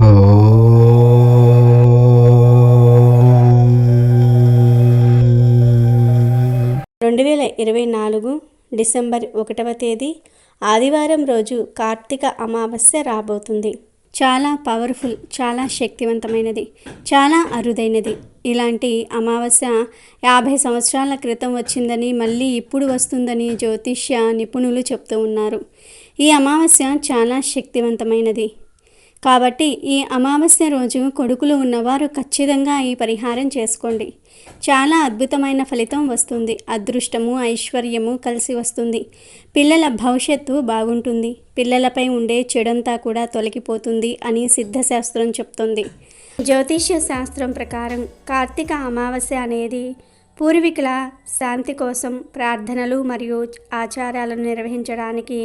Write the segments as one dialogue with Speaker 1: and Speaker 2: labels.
Speaker 1: రెండు వేల ఇరవై నాలుగు డిసెంబర్ ఒకటవ తేదీ ఆదివారం రోజు కార్తీక అమావాస్య రాబోతుంది. చాలా పవర్ఫుల్ చాలా శక్తివంతమైనది చాలా అరుదైనది. ఇలాంటి అమావాస్య యాభై సంవత్సరాల క్రితం వచ్చిందని మళ్ళీ ఇప్పుడు వస్తుందని జ్యోతిష్య నిపుణులు చెప్తూ ఉన్నారు. ఈ అమావాస్య చాలా శక్తివంతమైనది. కాబట్టి ఈ అమావాస్య రోజు కొడుకులు ఉన్నవారు ఖచ్చితంగా ఈ పరిహారం చేసుకోండి. చాలా అద్భుతమైన ఫలితం వస్తుంది. అదృష్టము ఐశ్వర్యము కలిసి వస్తుంది. పిల్లల భవిష్యత్తు బాగుంటుంది. పిల్లలపై ఉండే చెడంతా కూడా తొలగిపోతుంది అని సిద్ధశాస్త్రం చెప్తుంది. జ్యోతిష్య శాస్త్రం ప్రకారం కార్తీక అమావాస్య అనేది పూర్వీకుల శాంతి కోసం ప్రార్థనలు మరియు ఆచారాలను నిర్వహించడానికి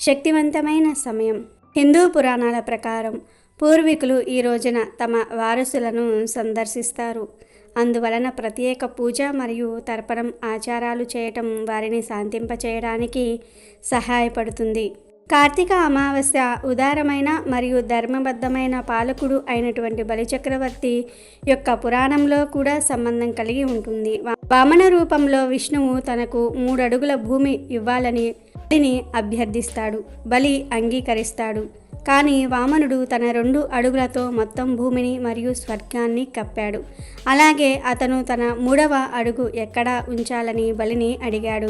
Speaker 1: శక్తివంతమైన సమయం. హిందూ పురాణాల ప్రకారం పూర్వీకులు ఈ రోజున తమ వారసులను సందర్శిస్తారు. అందువలన ప్రత్యేక పూజ మరియు తర్పణం ఆచారాలు చేయటం వారిని శాంతింపచేయడానికి సహాయపడుతుంది. కార్తీక అమావాస్య ఉదారమైన మరియు ధర్మబద్ధమైన పాలకుడు అయినటువంటి బలిచక్రవర్తి యొక్క పురాణంలో కూడా సంబంధం కలిగి ఉంటుంది. వామన రూపంలో విష్ణువు తనకు మూడు అడుగుల భూమి ఇవ్వాలని బలిని అభ్యర్థిస్తాడు బలి అంగీకరిస్తాడు. కానీ వామనుడు తన రెండు అడుగులతో మొత్తం భూమిని మరియు స్వర్గాన్ని కప్పాడు. అలాగే అతను తన మూడవ అడుగు ఎక్కడ ఉంచాలని బలిని అడిగాడు.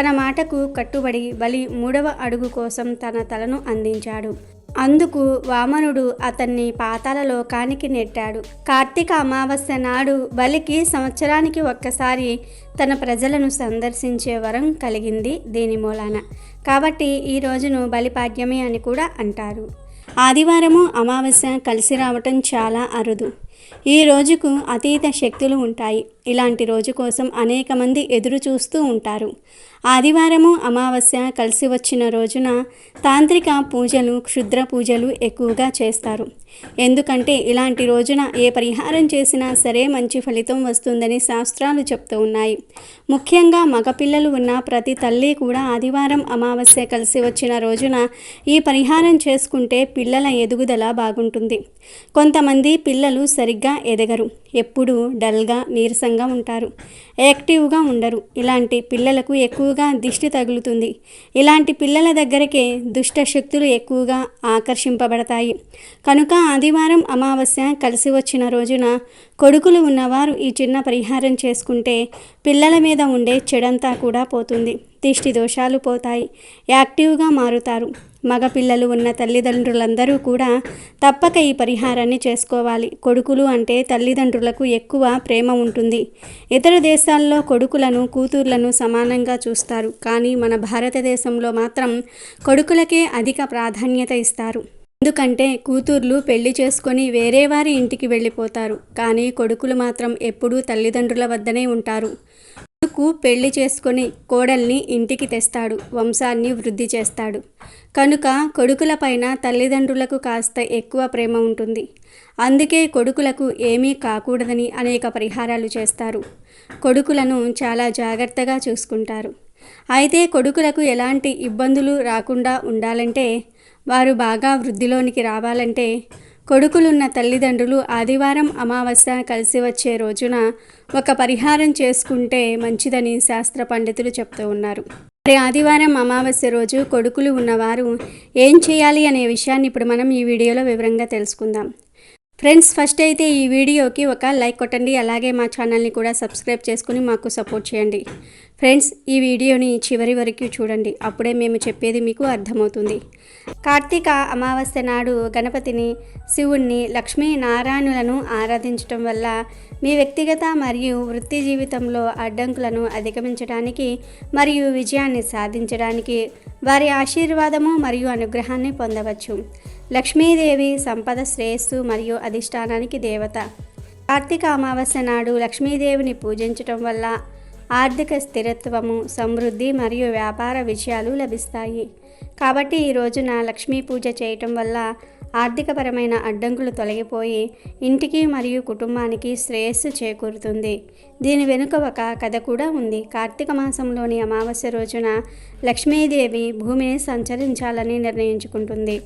Speaker 1: తన మాటకు కట్టుబడి బలి మూడవ అడుగు కోసం తన తలను అందించాడు. అందుకు వామనుడు అతన్ని పాతాల లోకానికి నెట్టాడు. కార్తీక అమావాస్య నాడు బలికి సంవత్సరానికి ఒక్కసారి తన ప్రజలను సందర్శించే వరం కలిగింది దీని మూలాన. కాబట్టి ఈ రోజును బలిపాడ్యమి అని కూడా అంటారు. ఆదివారము అమావాస్య కలిసి రావటం చాలా అరుదు. ఈ రోజుకు అతీత శక్తులు ఉంటాయి. ఇలాంటి రోజు కోసం అనేక మంది ఎదురు చూస్తూ ఉంటారు. ఆదివారము అమావాస్య కలిసి వచ్చిన రోజున తాంత్రిక పూజలు క్షుద్ర పూజలు ఎక్కువగా చేస్తారు. ఎందుకంటే ఇలాంటి రోజున ఏ పరిహారం చేసినా సరే మంచి ఫలితం వస్తుందని శాస్త్రాలు చెప్తూ ఉన్నాయి. ముఖ్యంగా మగపిల్లలు ఉన్న ప్రతి తల్లి కూడా ఆదివారం అమావాస్య కలిసి వచ్చిన రోజున ఈ పరిహారం చేసుకుంటే పిల్లల ఎదుగుదల బాగుంటుంది. కొంతమంది పిల్లలు సరిగ్గా ఎదగరు. ఎప్పుడూ డల్గా నీరసంగా ఉంటారు. యాక్టివ్గా ఉండరు. ఇలాంటి పిల్లలకు ఎక్కువగా దిష్టి తగులుతుంది. ఇలాంటి పిల్లల దగ్గరకే దుష్ట శక్తులు ఎక్కువగా ఆకర్షింపబడతాయి. కనుక ఆదివారం అమావాస్య కలిసి వచ్చిన రోజున కొడుకులు ఉన్నవారు ఈ చిన్న పరిహారం చేసుకుంటే పిల్లల మీద ఉండే చెడంతా కూడా పోతుంది. దిష్టి దోషాలు పోతాయి. యాక్టివ్గా మారుతారు. మగపిల్లలు ఉన్న తల్లిదండ్రులందరూ కూడా తప్పక ఈ పరిహారాన్ని చేసుకోవాలి. కొడుకులు అంటే తల్లిదండ్రులకు ఎక్కువ ప్రేమ ఉంటుంది. ఇతర దేశాల్లో కొడుకులను కూతుర్లను సమానంగా చూస్తారు. కానీ మన భారతదేశంలో మాత్రం కొడుకులకే అధిక ప్రాధాన్యత ఇస్తారు. ఎందుకంటే కూతుర్లు పెళ్ళి చేసుకొని వేరే వారి ఇంటికి వెళ్ళిపోతారు. కానీ కొడుకులు మాత్రం ఎప్పుడూ తల్లిదండ్రుల వద్దనే ఉంటారు. కొడుకు పెళ్ళి చేసుకొని కోడల్ని ఇంటికి తెస్తాడు వంశాన్ని వృద్ధి చేస్తాడు. కనుక కొడుకులపైన తల్లిదండ్రులకు కాస్త ఎక్కువ ప్రేమ ఉంటుంది. అందుకే కొడుకులకు ఏమీ కాకూడదని అనేక పరిహారాలు చేస్తారు. కొడుకులను చాలా జాగ్రత్తగా చూసుకుంటారు. అయితే కొడుకులకు ఎలాంటి ఇబ్బందులు రాకుండా ఉండాలంటే వారు బాగా వృద్ధిలోనికి రావాలంటే కొడుకులున్న తల్లిదండ్రులు ఆదివారం అమావాస్య కలిసి వచ్చే రోజున ఒక పరిహారం చేసుకుంటే మంచిదని శాస్త్ర పండితులు చెప్తూ ఉన్నారు. మరి ఆదివారం అమావాస్య రోజు కొడుకులు ఉన్నవారు ఏం చేయాలి అనే విషయాన్ని ఇప్పుడు మనం ఈ వీడియోలో వివరంగా తెలుసుకుందాం. ఫ్రెండ్స్ ఫస్ట్ అయితే ఈ వీడియోకి ఒక లైక్ కొట్టండి అలాగే మా ఛానల్ని కూడా సబ్స్క్రైబ్ చేసుకుని మాకు సపోర్ట్ చేయండి. ఫ్రెండ్స్ ఈ వీడియోని చివరి వరకు చూడండి. అప్పుడే మేము చెప్పేది మీకు అర్థమవుతుంది. కార్తీక అమావాస్య నాడు గణపతిని శివుణ్ణి లక్ష్మీ నారాయణులను ఆరాధించటం వల్ల మీ వ్యక్తిగత మరియు వృత్తి జీవితంలో అడ్డంకులను అధిగమించడానికి మరియు విజయాన్ని సాధించడానికి వారి ఆశీర్వాదము మరియు అనుగ్రహాన్ని పొందవచ్చు. లక్ష్మీదేవి సంపద శ్రేయస్సు మరియు అధిష్టానానికి దేవత. కార్తీక అమావాస్య నాడు లక్ష్మీదేవిని పూజించటం వల్ల ఆర్థిక స్థిరత్వము సమృద్ధి మరియు వ్యాపార విజయాలు లభిస్తాయి. కాబట్టి ఈ రోజున లక్ష్మీ పూజ చేయటం వల్ల ఆర్థికపరమైన అడ్డంకులు తొలగిపోయి ఇంటికి మరియు కుటుంబానికి శ్రేయస్సు చేకూరుతుంది. దీని వెనుక ఒక కథ కూడా ఉంది. కార్తీక మాసంలోని అమావాస్య రోజున లక్ష్మీదేవి భూమిని సంచరించాలని నిర్ణయించుకుంటుంది.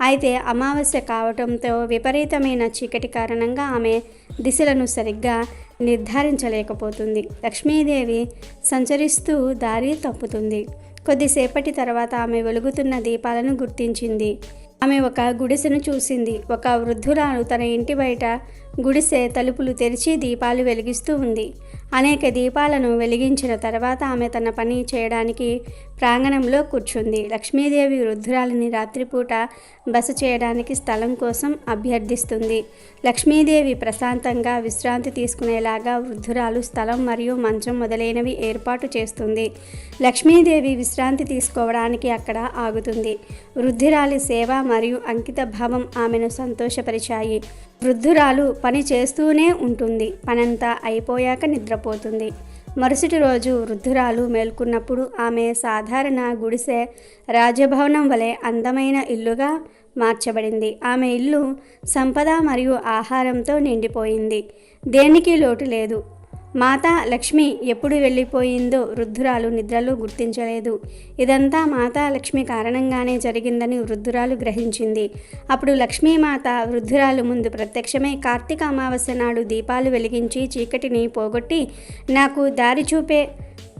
Speaker 1: అయితే అమావాస్య కావటంతో విపరీతమైన చీకటి కారణంగా ఆమె దిశలను సరిగ్గా నిర్ధారించలేకపోతుంది. లక్ష్మీదేవి సంచరిస్తూ దారి తప్పుతుంది. కొద్దిసేపటి తర్వాత ఆమె వెలుగుతున్న దీపాలను గుర్తించింది. ఆమె ఒక గుడిసెను చూసింది. ఒక వృద్ధురాలు తన ఇంటి బయట గుడిసె తలుపులు తెరిచి దీపాలు వెలిగిస్తూ ఉంది. అనేక దీపాలను వెలిగించిన తర్వాత ఆమె తన పని చేయడానికి ప్రాంగణంలో కూర్చుంది. లక్ష్మీదేవి వృద్ధురాలిని రాత్రిపూట బస చేయడానికి స్థలం కోసం అభ్యర్థిస్తుంది. లక్ష్మీదేవి ప్రశాంతంగా విశ్రాంతి తీసుకునేలాగా వృద్ధురాలు స్థలం మరియు మంచం మొదలైనవి ఏర్పాటు చేస్తుంది. లక్ష్మీదేవి విశ్రాంతి తీసుకోవడానికి అక్కడ ఆగుతుంది. వృద్ధురాలి సేవ మరియు అంకిత భావం ఆమెను సంతోషపరిచాయి. వృద్ధురాలు పని చేస్తూనే ఉంటుంది. పనంతా అయిపోయాక నిద్రపోతుంది. మరుసటి రోజు వృద్ధురాలు మేల్కొన్నప్పుడు ఆమె సాధారణ గుడిసె రాజభవనం వలె అందమైన ఇల్లుగా మార్చబడింది. ఆమె ఇల్లు సంపద మరియు ఆహారంతో నిండిపోయింది. దేనికి లోటు లేదు. మాతా లక్ష్మి ఎప్పుడు వెళ్ళిపోయిందో వృద్ధురాలు నిద్రలో గుర్తించలేదు. ఇదంతా మాతా లక్ష్మి కారణంగానే జరిగిందని వృద్ధురాలు గ్రహించింది. అప్పుడు లక్ష్మీమాత వృద్ధురాలు ముందు ప్రత్యక్షమై కార్తీక అమావాస్య నాడు దీపాలు వెలిగించి చీకటిని పోగొట్టి నాకు దారి చూపే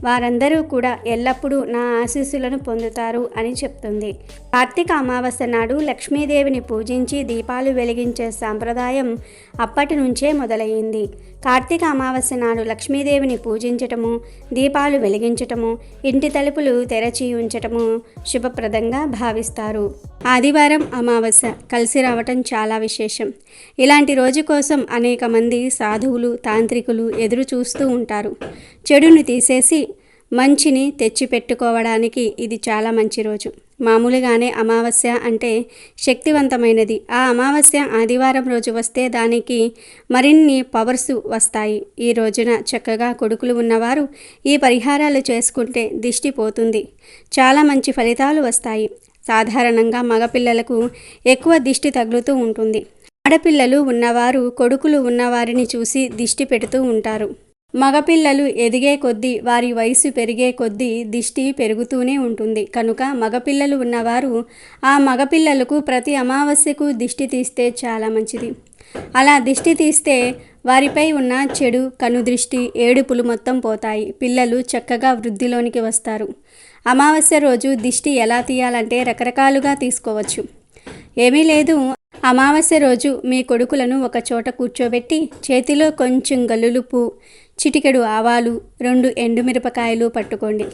Speaker 1: వారందరూ కూడా ఎల్లప్పుడూ నా ఆశీస్సులను పొందుతారు అని చెప్తుంది. కార్తీక అమావాస్య నాడు లక్ష్మీదేవిని పూజించి దీపాలు వెలిగించే సాంప్రదాయం అప్పటి నుంచే మొదలైంది. కార్తీక అమావాస్య నాడు లక్ష్మీదేవిని పూజించటము దీపాలు వెలిగించటము ఇంటి తలుపులు తెరచి ఉంచటము శుభప్రదంగా భావిస్తారు. ఆదివారం అమావాస్య కలిసి రావటం చాలా విశేషం. ఇలాంటి రోజు కోసం అనేక మంది సాధువులు తాంత్రికులు ఎదురు చూస్తూ ఉంటారు. చెడుని తీసేసి మంచిని తెచ్చిపెట్టుకోవడానికి ఇది చాలా మంచి రోజు. మామూలుగానే అమావాస్య అంటే శక్తివంతమైనది. ఆ అమావాస్య ఆదివారం రోజు వస్తే దానికి మరిన్ని పవర్స్ వస్తాయి. ఈ రోజున చక్కగా కొడుకులు ఉన్నవారు ఈ పరిహారాలు చేసుకుంటే దిష్టి పోతుంది. చాలా మంచి ఫలితాలు వస్తాయి. సాధారణంగా మగపిల్లలకు ఎక్కువ దిష్టి తగులుతూ ఉంటుంది. ఆడపిల్లలు ఉన్నవారు కొడుకులు ఉన్నవారిని చూసి దిష్టి పెడుతూ ఉంటారు. మగపిల్లలు ఎదిగే కొద్దీ వారి వయసు పెరిగే కొద్దీ దిష్టి పెరుగుతూనే ఉంటుంది. కనుక మగపిల్లలు ఉన్నవారు ఆ మగపిల్లలకు ప్రతి అమావాస్యకు దిష్టి తీస్తే చాలా మంచిది. అలా దిష్టి తీస్తే వారిపై ఉన్న చెడు కనుదృష్టి ఏడుపులు మొత్తం పోతాయి. పిల్లలు చక్కగా వృద్ధిలోనికి వస్తారు. అమావాస్య రోజు దిష్టి ఎలా తీయాలంటే రకరకాలుగా తీసుకోవచ్చు. ఏమీ లేదు. అమావాస్య రోజు మీ కొడుకులను ఒక చోట కూర్చోబెట్టి చేతిలో కొంచెం గలులుపు చిటికెడు ఆవాలు రెండు ఎండుమిరపకాయలు పట్టుకోండి.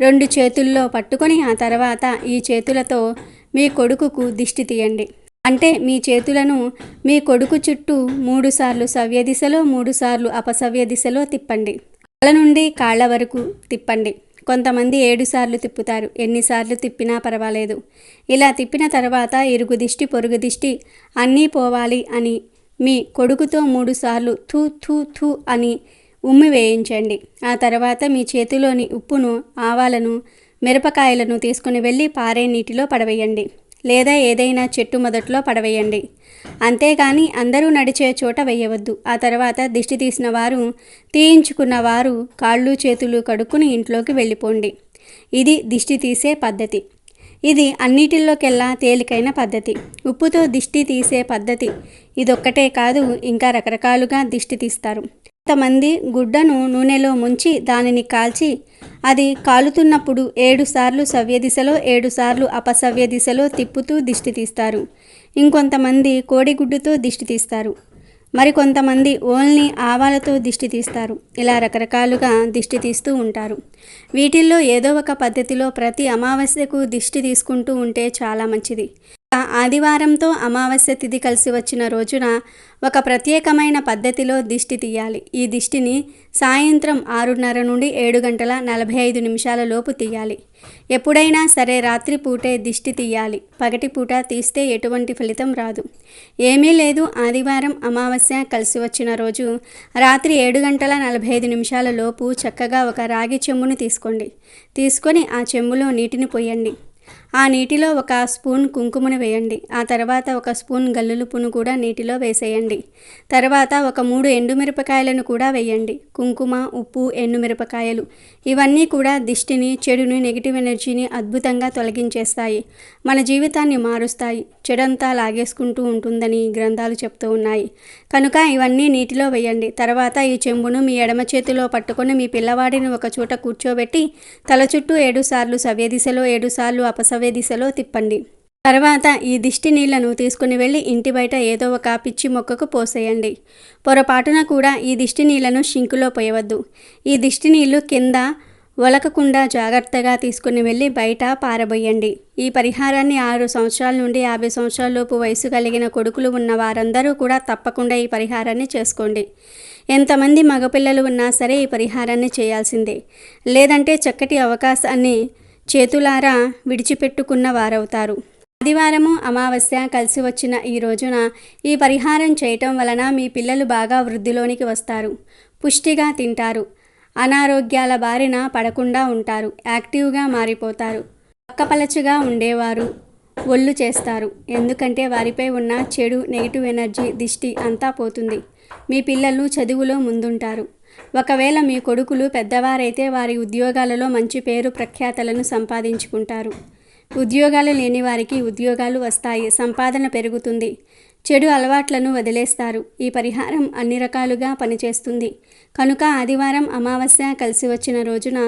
Speaker 1: రెండు చేతుల్లో పట్టుకొని ఆ తర్వాత ఈ చేతులతో మీ కొడుకుకు దిష్టి తీయండి. అంటే మీ చేతులను మీ కొడుకు చుట్టూ మూడుసార్లు సవ్య దిశలో మూడుసార్లు అపసవ్య దిశలో తిప్పండి. తల నుండి కాళ్ళ వరకు తిప్పండి. కొంతమంది ఏడుసార్లు తిప్పుతారు. ఎన్నిసార్లు తిప్పినా పర్వాలేదు. ఇలా తిప్పిన తర్వాత ఇరుగు దిష్టి పొరుగు దిష్టి అన్నీ పోవాలి అని మీ కొడుకుతో మూడుసార్లు థూ థూ థూ అని ఉమ్మి వేయించండి. ఆ తర్వాత మీ చేతిలోని ఉప్పును ఆవాలను మిరపకాయలను తీసుకుని వెళ్ళి పారే నీటిలో పడవేయండి. లేదా ఏదైనా చెట్టు మొదట్లో పడవేయండి. అంతేగాని అందరూ నడిచే చోట వేయవద్దు. ఆ తర్వాత దిష్టి తీసిన వారు తీయించుకున్న వారు కాళ్ళు చేతులు కడుక్కుని ఇంట్లోకి వెళ్ళిపోండి. ఇది దిష్టి తీసే పద్ధతి. ఇది అన్నిటిల్లోకెల్లా తేలికైన పద్ధతి. ఉప్పుతో దిష్టి తీసే పద్ధతి. ఇదొక్కటే కాదు ఇంకా రకరకాలుగా దిష్టి తీస్తారు. కొంతమంది గుడ్డను నూనెలో ముంచి దానిని కాల్చి అది కాలుతున్నప్పుడు ఏడు సార్లు సవ్య దిశలో ఏడు సార్లు అపసవ్య దిశలో తిప్పుతూ దిష్టి తీస్తారు. ఇంకొంతమంది కోడిగుడ్డుతో దిష్టి తీస్తారు. మరికొంతమంది ఓన్లీ ఆవాలతో దిష్టి తీస్తారు. ఇలా రకరకాలుగా దిష్టి తీస్తూ ఉంటారు. వీటిల్లో ఏదో ఒక పద్ధతిలో ప్రతి అమావాస్యకు దిష్టి తీసుకుంటూ ఉంటే చాలా మంచిది. ఆదివారంతో అమావాస్య తిథి కలిసి వచ్చిన రోజున ఒక ప్రత్యేకమైన పద్ధతిలో దిష్టి తీయాలి. ఈ దిష్టిని సాయంత్రం ఆరున్నర నుండి ఏడు గంటల నలభై ఐదు నిమిషాల లోపు తీయాలి. ఎప్పుడైనా సరే రాత్రి పూటే దిష్టి తీయాలి. పగటి పూట తీస్తే ఎటువంటి ఫలితం రాదు. ఏమీ లేదు. ఆదివారం అమావాస్య కలిసి వచ్చిన రోజు రాత్రి ఏడు గంటల నలభై ఐదు నిమిషాల లోపు చక్కగా ఒక రాగి చెంబును తీసుకోండి. తీసుకొని ఆ చెంబులో నీటిని పోయండి. ఆ నీటిలో ఒక స్పూన్ కుంకుమను వేయండి. ఆ తర్వాత ఒక స్పూన్ గల్లులుపును కూడా నీటిలో వేసేయండి. తర్వాత ఒక మూడు ఎండుమిరపకాయలను కూడా వేయండి. కుంకుమ ఉప్పు ఎండుమిరపకాయలు. ఇవన్నీ కూడా దిష్టిని చెడుని నెగిటివ్ ఎనర్జీని అద్భుతంగా తొలగించేస్తాయి. మన జీవితాన్ని మారుస్తాయి. చెడంతా లాగేసుకుంటూ ఉంటుందని గ్రంథాలు చెప్తూ ఉన్నాయి. కనుక ఇవన్నీ నీటిలో వేయండి. తర్వాత ఈ చెంబును మీ ఎడమ చేతిలో పట్టుకొని మీ పిల్లవాడిని ఒక చోట కూర్చోబెట్టి తల చుట్టూ ఏడు సార్లు ఏడుసార్లు అపసవ్య ఏడు దిశలో తిప్పండి. తర్వాత ఈ దిష్టి నీళ్ళను తీసుకుని వెళ్ళి ఇంటి బయట ఏదో ఒక పిచ్చి మొక్కకు పోసేయండి. పొరపాటున కూడా ఈ దిష్టి నీళ్ళను షింకులో పోయవద్దు. ఈ దిష్టి నీళ్ళు కింద వలకకుండా జాగ్రత్తగా తీసుకుని వెళ్ళి బయట పారబోయండి. ఈ పరిహారాన్ని ఆరు సంవత్సరాల నుండి యాభై సంవత్సరాల లోపు వయసు కలిగిన కొడుకులు ఉన్న వారందరూ కూడా తప్పకుండా ఈ పరిహారాన్ని చేసుకోండి. ఎంతమంది మగపిల్లలు ఉన్నా సరే ఈ పరిహారాన్ని చేయాల్సిందే. లేదంటే చక్కటి అవకాశాన్ని చేతులారా విడిచిపెట్టుకున్న వారవుతారు. ఆదివారము అమావాస్య కలిసి వచ్చిన ఈ రోజున ఈ పరిహారం చేయటం వలన మీ పిల్లలు బాగా వృద్ధిలోనికి వస్తారు. పుష్టిగా తింటారు. అనారోగ్యాల బారిన పడకుండా ఉంటారు. యాక్టివ్గా మారిపోతారు. పక్కపలచుగా ఉండేవారు. ఒళ్ళు చేస్తారు. ఎందుకంటే వారిపై ఉన్న చెడు నెగిటివ్ ఎనర్జీ దిష్టి అంతా పోతుంది. మీ పిల్లలు చదువులో ముందుంటారు. ఒకవేళ మీ కొడుకులు పెద్దవారైతే వారి ఉద్యోగాలలో మంచి పేరు ప్రఖ్యాతలను సంపాదించుకుంటారు. ఉద్యోగాలు లేని వారికి ఉద్యోగాలు వస్తాయి సంపాదన పెరుగుతుంది. చెడు అలవాట్లను వదిలేస్తారు. ఈ పరిహారం అన్ని రకాలుగా పనిచేస్తుంది. కనుక ఆదివారం అమావాస్య కలిసి వచ్చిన రోజున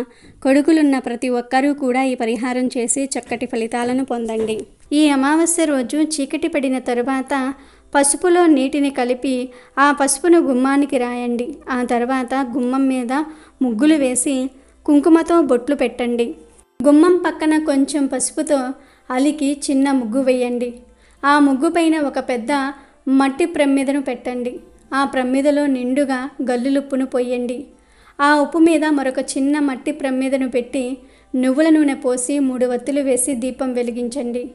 Speaker 1: కొడుకులున్న ప్రతి ఒక్కరూ కూడా ఈ పరిహారం చేసి చక్కటి ఫలితాలను పొందండి. ఈ అమావాస్య రోజు చీకటి పడిన తరువాత పసుపులో నీటిని కలిపి ఆ పసుపును గుమ్మానికి రాయండి. ఆ తర్వాత గుమ్మం మీద ముగ్గులు వేసి కుంకుమతో బొట్లు పెట్టండి. గుమ్మం పక్కన కొంచెం పసుపుతో అలికి చిన్న ముగ్గు వేయండి. ఆ ముగ్గు పైన ఒక పెద్ద మట్టి ప్రమ్మిదను పెట్టండి. ఆ ప్రమ్మిదలో నిండుగా గల్లులుప్పును పొయ్యండి. ఆ ఉప్పు మీద మరొక చిన్న మట్టి ప్రమ్మిదను పెట్టి నువ్వుల నూనె పోసి మూడు వత్తులు వేసి దీపం వెలిగించండి.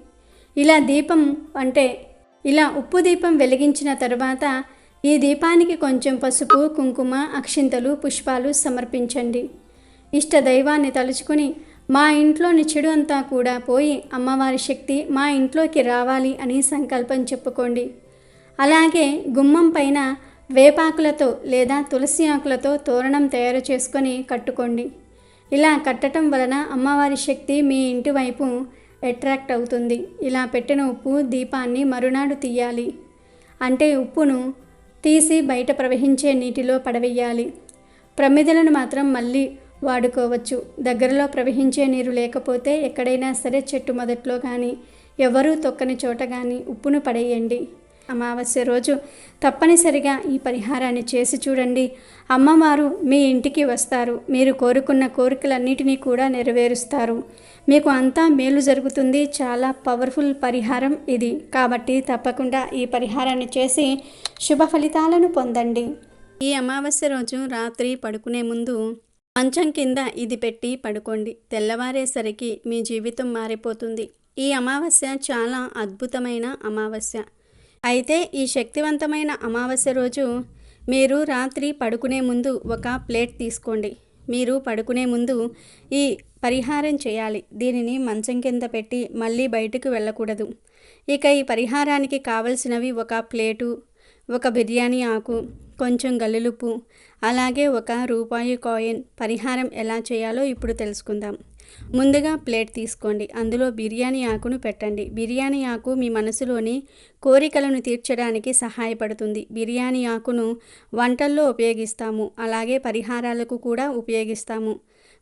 Speaker 1: ఇలా దీపం అంటే ఇలా ఉప్పు దీపం వెలిగించిన తరువాత ఈ దీపానికి కొంచెం పసుపు కుంకుమ అక్షింతలు పుష్పాలు సమర్పించండి. ఇష్ట దైవాన్ని తలుచుకుని మా ఇంట్లోని చెడు అంతా కూడా పోయి అమ్మవారి శక్తి మా ఇంట్లోకి రావాలి అని సంకల్పం చెప్పుకోండి. అలాగే గుమ్మం పైన వేపాకులతో లేదా తులసి ఆకులతో తోరణం తయారు చేసుకొని కట్టుకోండి. ఇలా కట్టడం వలన అమ్మవారి శక్తి మీ ఇంటి వైపు అట్రాక్ట్ అవుతుంది. ఇలా పెట్టిన ఉప్పు దీపాన్ని మరునాడు తీయాలి. అంటే ఉప్పును తీసి బయట ప్రవహించే నీటిలో పడవేయాలి. ప్రమిదలను మాత్రం మళ్ళీ వాడుకోవచ్చు. దగ్గరలో ప్రవహించే నీరు లేకపోతే ఎక్కడైనా సరే చెట్టు మొదట్లో కానీ ఎవరూ తొక్కని చోట కానీ ఉప్పును పడేయండి. అమావాస్య రోజు తప్పనిసరిగా ఈ పరిహారాన్ని చేసి చూడండి. అమ్మవారు మీ ఇంటికి వస్తారు. మీరు కోరుకున్న కోరికలన్నిటినీ కూడా నెరవేరుస్తారు. మీకు అంతా మేలు జరుగుతుంది. చాలా పవర్ఫుల్ పరిహారం ఇది. కాబట్టి తప్పకుండా ఈ పరిహారాన్ని చేసి శుభ ఫలితాలను పొందండి. ఈ అమావాస్య రోజు రాత్రి పడుకునే ముందు మంచం కింద ఇది పెట్టి పడుకోండి. తెల్లవారేసరికి మీ జీవితం మారిపోతుంది. ఈ అమావాస్య చాలా అద్భుతమైన అమావాస్య. అయితే ఈ శక్తివంతమైన అమావాస్య రోజు మీరు రాత్రి పడుకునే ముందు ఒక ప్లేట్ తీసుకోండి. మీరు పడుకునే ముందు ఈ పరిహారం చేయాలి. దీనిని మంచం కింద పెట్టి మళ్ళీ బయటకు వెళ్ళకూడదు. ఇక ఈ పరిహారానికి కావలసినవి ఒక ప్లేటు ఒక బిర్యానీ ఆకు కొంచెం గల్లులుపు అలాగే ఒక రూపాయి కాయిన్. పరిహారం ఎలా చేయాలో ఇప్పుడు తెలుసుకుందాం. ముందుగా ప్లేట్ తీసుకోండి. అందులో బిర్యానీ ఆకును పెట్టండి. బిర్యానీ ఆకు మీ మనసులోని కోరికలను తీర్చడానికి సహాయపడుతుంది. బిర్యానీ ఆకును వంటల్లో ఉపయోగిస్తాము. అలాగే పరిహారాలకు కూడా ఉపయోగిస్తాము.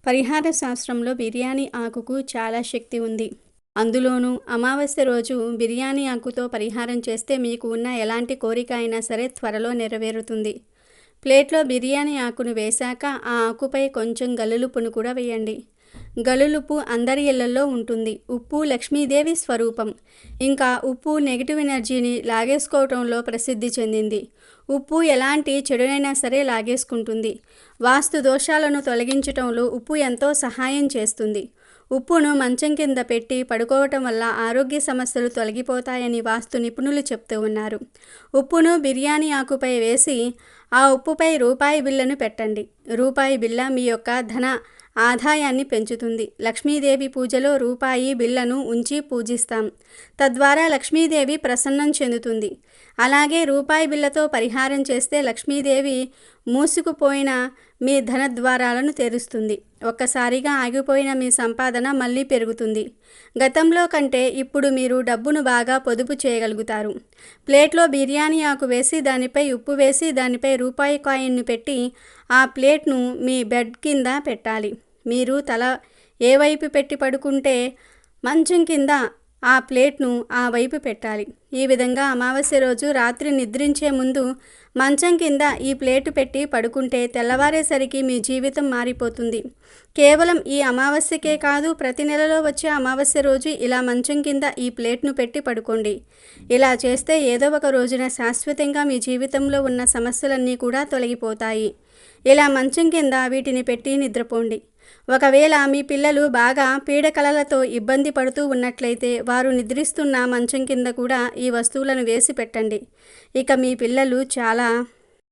Speaker 1: పరిహార శాస్త్రంలో బిర్యానీ ఆకుకు చాలా శక్తి ఉంది. అందులోనూ అమావాస్య రోజు బిర్యానీ ఆకుతో పరిహారం చేస్తే మీకు ఉన్న ఎలాంటి కోరిక అయినా సరే త్వరలో నెరవేరుతుంది. ప్లేట్లో బిర్యానీ ఆకును వేశాక ఆ ఆకుపై కొంచెం గల్లులుపును కూడా వేయండి. గలులుపు అందరి ఇళ్ళలో ఉంటుంది. ఉప్పు లక్ష్మీదేవి స్వరూపం. ఇంకా ఉప్పు నెగిటివ్ ఎనర్జీని లాగేసుకోవటంలో ప్రసిద్ధి చెందింది. ఉప్పు ఎలాంటి చెడునైనా సరే లాగేసుకుంటుంది. వాస్తు దోషాలను తొలగించటంలో ఉప్పు ఎంతో సహాయం చేస్తుంది. ఉప్పును మంచం కింద పెట్టి పడుకోవటం వల్ల ఆరోగ్య సమస్యలు తొలగిపోతాయని వాస్తు నిపుణులు చెప్తూ ఉన్నారు. ఉప్పును బిర్యానీ ఆకుపై వేసి ఆ ఉప్పుపై రూపాయి బిల్లను పెట్టండి. రూపాయి బిల్ల మీ యొక్క ధన ఆదాయాన్ని పెంచుతుంది. లక్ష్మీదేవి పూజలో రూపాయి బిళ్ళను ఉంచి పూజిస్తాం. తద్వారా లక్ష్మీదేవి ప్రసన్నం చెందుతుంది. అలాగే రూపాయి బిళ్ళతో పరిహారం చేస్తే లక్ష్మీదేవి మూసుకుపోయిన మీ ధన ద్వారాలను తెరుస్తుంది. ఒక్కసారిగా ఆగిపోయిన మీ సంపాదన మళ్ళీ పెరుగుతుంది. గతంలో కంటే ఇప్పుడు మీరు డబ్బును బాగా పొదుపు చేయగలుగుతారు. ప్లేట్లో బిర్యానీ ఆకు వేసి దానిపై ఉప్పు వేసి దానిపై రూపాయి కాయిన్ను పెట్టి ఆ ప్లేట్ను మీ బెడ్ కింద పెట్టాలి. మీరు తల ఏ వైపు పెట్టి పడుకుంటే మంచం కింద ఆ ప్లేట్ను ఆ వైపు పెట్టాలి. ఈ విధంగా అమావాస్య రోజు రాత్రి నిద్రించే ముందు మంచం కింద ఈ ప్లేటు పెట్టి పడుకుంటే తెల్లవారేసరికి మీ జీవితం మారిపోతుంది. కేవలం ఈ అమావాస్యకే కాదు ప్రతి నెలలో వచ్చే అమావాస్య రోజు ఇలా మంచం కింద ఈ ప్లేట్ను పెట్టి పడుకోండి. ఇలా చేస్తే ఏదో ఒక రోజున శాశ్వతంగా మీ జీవితంలో ఉన్న సమస్యలన్నీ కూడా తొలగిపోతాయి. ఇలా మంచం కింద వీటిని పెట్టి నిద్రపోండి. ఒకవేళ మీ పిల్లలు బాగా పీడకలలతో ఇబ్బంది పడుతూ ఉన్నట్లయితే వారు నిద్రిస్తున్న మంచం కింద కూడా ఈ వస్తువులను వేసి పెట్టండి. ఇక మీ పిల్లలు చాలా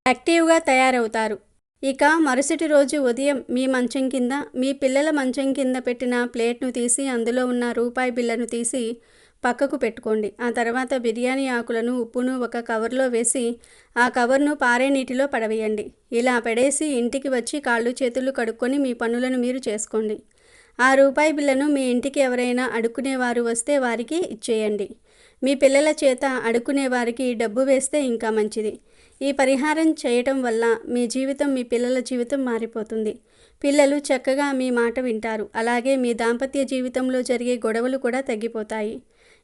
Speaker 1: యాక్టివ్గా తయారవుతారు. ఇక మరుసటి రోజు ఉదయం మీ మంచం కింద మీ పిల్లల మంచం కింద పెట్టిన ప్లేట్ను తీసి అందులో ఉన్న రూపాయి బిళ్ళను తీసి పక్కకు పెట్టుకోండి. ఆ తర్వాత బిర్యానీ ఆకులను ఉప్పును ఒక కవర్లో వేసి ఆ కవర్ను పారే నీటిలో పడవేయండి. ఇలా పడేసి ఇంటికి వచ్చి కాళ్ళు చేతులు కడుక్కొని మీ పనులను మీరు చేసుకోండి. ఆ రూపాయి బిళ్ళను మీ ఇంటికి ఎవరైనా అడుక్కునేవారు వస్తే వారికి ఇచ్చేయండి. మీ పిల్లల చేత అడుక్కునే వారికి డబ్బు వేస్తే ఇంకా మంచిది. ఈ పరిహారం చేయటం వల్ల మీ జీవితం మీ పిల్లల జీవితం మారిపోతుంది. పిల్లలు చక్కగా మీ మాట వింటారు. అలాగే మీ దాంపత్య జీవితంలో జరిగే గొడవలు కూడా తగ్గిపోతాయి.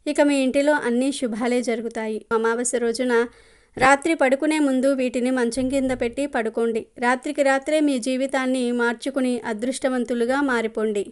Speaker 1: ఇక మీ ఇంటిలో అన్ని శుభాలే జరుగుతాయి. అమావాస్య రోజున రాత్రి పడుకునే ముందు వీటిని మంచం కింద పెట్టి పడుకోండి. రాత్రికి రాత్రే మీ జీవితాన్ని మార్చుకుని అదృష్టవంతులుగా మారిపోండి.